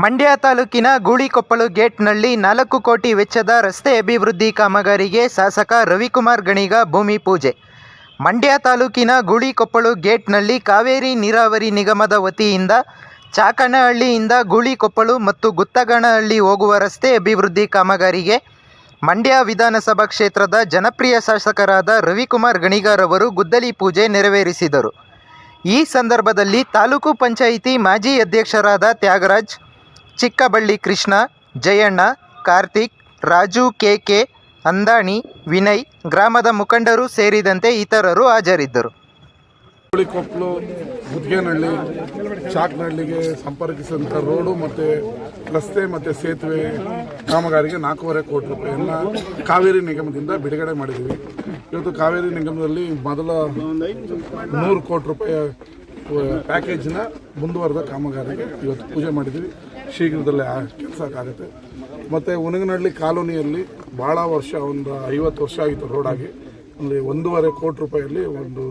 ಮಂಡ್ಯ ತಾಲೂಕಿನ ಗೂಳಿಕೊಪ್ಪಲು ಗೇಟ್ನಲ್ಲಿ ನಾಲ್ಕು ಕೋಟಿ ವೆಚ್ಚದ ರಸ್ತೆ ಅಭಿವೃದ್ಧಿ ಕಾಮಗಾರಿಗೆ ಶಾಸಕ ರವಿಕುಮಾರ್ ಗಣಿಗ ಭೂಮಿ ಪೂಜೆ. ಮಂಡ್ಯ ತಾಲೂಕಿನ ಗೂಳಿಕೊಪ್ಪಳು ಗೇಟ್ನಲ್ಲಿ ಕಾವೇರಿ ನೀರಾವರಿ ನಿಗಮದ ವತಿಯಿಂದ ಚಾಕನಹಳ್ಳಿಯಿಂದ ಗೂಳಿಕೊಪ್ಪಳು ಮತ್ತು ಗುತ್ತಗನಹಳ್ಳಿ ಹೋಗುವ ರಸ್ತೆ ಅಭಿವೃದ್ಧಿ ಕಾಮಗಾರಿಗೆ ಮಂಡ್ಯ ವಿಧಾನಸಭಾ ಕ್ಷೇತ್ರದ ಜನಪ್ರಿಯ ಶಾಸಕರಾದ ರವಿಕುಮಾರ್ ಗಣಿಗಾರವರು ಗುದ್ದಲಿ ಪೂಜೆ ನೆರವೇರಿಸಿದರು. ಈ ಸಂದರ್ಭದಲ್ಲಿ ತಾಲೂಕು ಪಂಚಾಯಿತಿ ಮಾಜಿ ಅಧ್ಯಕ್ಷರಾದ ತ್ಯಾಗರಾಜ್ ಚಿಕ್ಕಬಳ್ಳಿ ಕೃಷ್ಣ, ಜಯಣ್ಣ, ಕಾರ್ತಿಕ್, ರಾಜು ಕೆಕೆ ಅಂದಾಣಿ, ವಿನಯ್ ಗ್ರಾಮದ ಮುಖಂಡರು ಸೇರಿದಂತೆ ಇತರರು ಹಾಜರಿದ್ದರು. ಕೊಪ್ಪಲು ಮುದ್ಗೇನಹಳ್ಳಿ, ಚಾಕ್ನಹಳ್ಳಿಗೆ ಸಂಪರ್ಕಿಸಿದಂಥ ರೋಡು ಮತ್ತು ರಸ್ತೆ ಮತ್ತು ಸೇತುವೆ ಕಾಮಗಾರಿಗೆ ನಾಲ್ಕೂವರೆ ಕೋಟಿ ರೂಪಾಯಿಯನ್ನು ಕಾವೇರಿ ನಿಗಮದಿಂದ ಬಿಡುಗಡೆ ಮಾಡಿದ್ದೀವಿ. ಇವತ್ತು ಕಾವೇರಿ ನಿಗಮದಲ್ಲಿ ಮೊದಲ ನೂರು ಕೋಟಿ ರೂಪಾಯಿ ಪ್ಯಾಕೇಜಿನ ಮುಂದುವರೆದ ಕಾಮಗಾರಿಗೆ ಇವತ್ತು ಪೂಜೆ ಮಾಡಿದ್ದೀವಿ. ಶೀಘ್ರದಲ್ಲೇ ಆ ಕೆಲಸ ಆಗುತ್ತೆ ಮತ್ತು ಉನಗನಹಳ್ಳಿ ಕಾಲೋನಿಯಲ್ಲಿ ಭಾಳ ವರ್ಷ, ಒಂದು ಐವತ್ತು ವರ್ಷ ಆಗಿತ್ತು ರೋಡಾಗಿ. ಅಲ್ಲಿ ಒಂದೂವರೆ ಕೋಟಿ ರೂಪಾಯಿಯಲ್ಲಿ ಒಂದು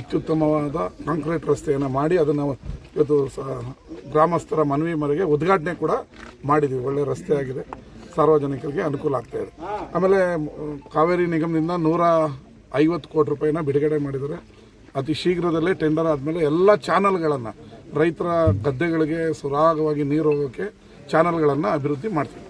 ಅತ್ಯುತ್ತಮವಾದ ಕಾಂಕ್ರೀಟ್ ರಸ್ತೆಯನ್ನು ಮಾಡಿ ಅದನ್ನು ಇವತ್ತು ಸ ಗ್ರಾಮಸ್ಥರ ಮನವಿ ಮರೆಗೆ ಉದ್ಘಾಟನೆ ಕೂಡ ಮಾಡಿದ್ದೀವಿ ಒಳ್ಳೆಯ ರಸ್ತೆ ಆಗಿದೆ. ಸಾರ್ವಜನಿಕರಿಗೆ ಅನುಕೂಲ ಆಗ್ತಾ ಇದೆ. ಆಮೇಲೆ, ಕಾವೇರಿ ನಿಗಮದಿಂದ ನೂರ ಐವತ್ತು ಕೋಟಿ ರೂಪಾಯಿನ ಬಿಡುಗಡೆ ಮಾಡಿದ್ದಾರೆ. ಅತಿ ಶೀಘ್ರದಲ್ಲೇ ಟೆಂಡರ್ ಆದಮೇಲೆ ಎಲ್ಲ ಚಾನಲ್ಗಳನ್ನು ರೈತರ ಗದ್ದೆಗಳಿಗೆ ಸುರಾಗವಾಗಿ ನೀರು ಹೋಗೋಕ್ಕೆ ಚಾನಲ್ಗಳನ್ನು ಅಭಿವೃದ್ಧಿ ಮಾಡ್ತೀವಿ.